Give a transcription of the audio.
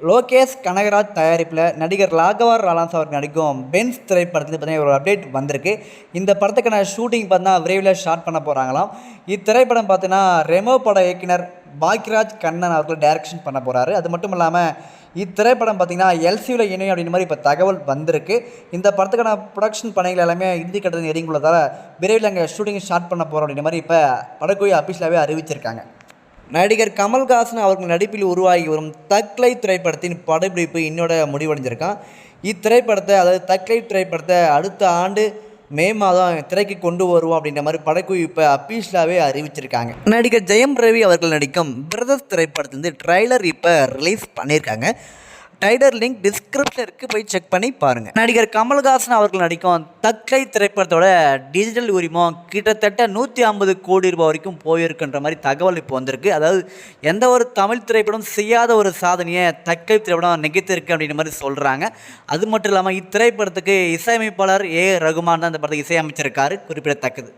லோகேஷ் கனகராஜ் தயாரிப்பில் நடிகர் லாகவார் லாலான்ஸ் அவர் நடிக்கும் பென்ஸ் திரைப்படத்தில் பார்த்தீங்கன்னா ஒரு அப்டேட் வந்திருக்கு. இந்த படத்துக்கான ஷூட்டிங் பார்த்தீங்கன்னா விரைவில் ஸ்டார்ட் பண்ண போகிறாங்களாம் இத்திரைப்படம் பார்த்தீங்கன்னா ரெமோ பட இயக்குனர் பாக்யராஜ் கண்ணன் அவர்கள் டைரக்ஷன் பண்ண போகிறாரு அது மட்டும் இல்லாமல் இத்திரைப்படம் பார்த்தீங்கன்னா எல்சியில் இணையும் அப்படின்ற மாதிரி இப்போ தகவல் வந்திருக்கு. இந்த படத்துக்கான ப்ரொடக்ஷன் பணிகள் எல்லாமே இறுதி கட்டத்தில் நெருங்குள்ளதால் விரைவில் அங்கே ஷூட்டிங் ஸ்டார்ட் பண்ண போகிறோம் அப்படின்ற மாதிரி இப்போ படக்குழு அஃபிஷியலாகவே அறிவிச்சிருக்காங்க. நடிகர் கமல்ஹாசன் அவர்கள் நடிப்பில் உருவாகி வரும் தக்லை திரைப்படத்தின் படப்பிடிப்பு இன்னோட முடிவடைஞ்சிருக்கான். இத்திரைப்படத்தை அதாவது தக்லை திரைப்படத்தை அடுத்த ஆண்டு மே மாதம் திரைக்கு கொண்டு வருவோம் அப்படின்ற மாதிரி படக்குவிப்பை இப்போ அறிவிச்சிருக்காங்க. நடிகர் ஜெயம் ரவி அவர்கள் நடிக்கும் பிரதர்ஸ் திரைப்படத்திலிருந்து ட்ரைலர் இப்போ ரிலீஸ் பண்ணியிருக்காங்க. டைடர் லிங்க் டிஸ்கிரிப்ஷன் இருக்குது போய் செக் பண்ணி பாருங்கள் நடிகர் கமல்ஹாசன் அவர்கள் நடிக்கும் தக்கை திரைப்படத்தோட டிஜிட்டல் உரிமம் கிட்டத்தட்ட நூற்றி ஐம்பது கோடி ரூபாய் வரைக்கும் போயிருக்குன்ற மாதிரி தகவல் இப்போ வந்திருக்கு. அதாவது எந்த ஒரு தமிழ் திரைப்படம் செய்யாத ஒரு சாதனையை தக்கை திரைப்படம் நிகழ்த்திருக்கு அப்படின்ற மாதிரி சொல்கிறாங்க அது மட்டும் இல்லாமல் இத்திரைப்படத்துக்கு இசையமைப்பாளர் ஏ ரகுமான் தான் இந்த படத்துக்கு இசையமைச்சிருக்காரு. குறிப்பிடத்தக்கது.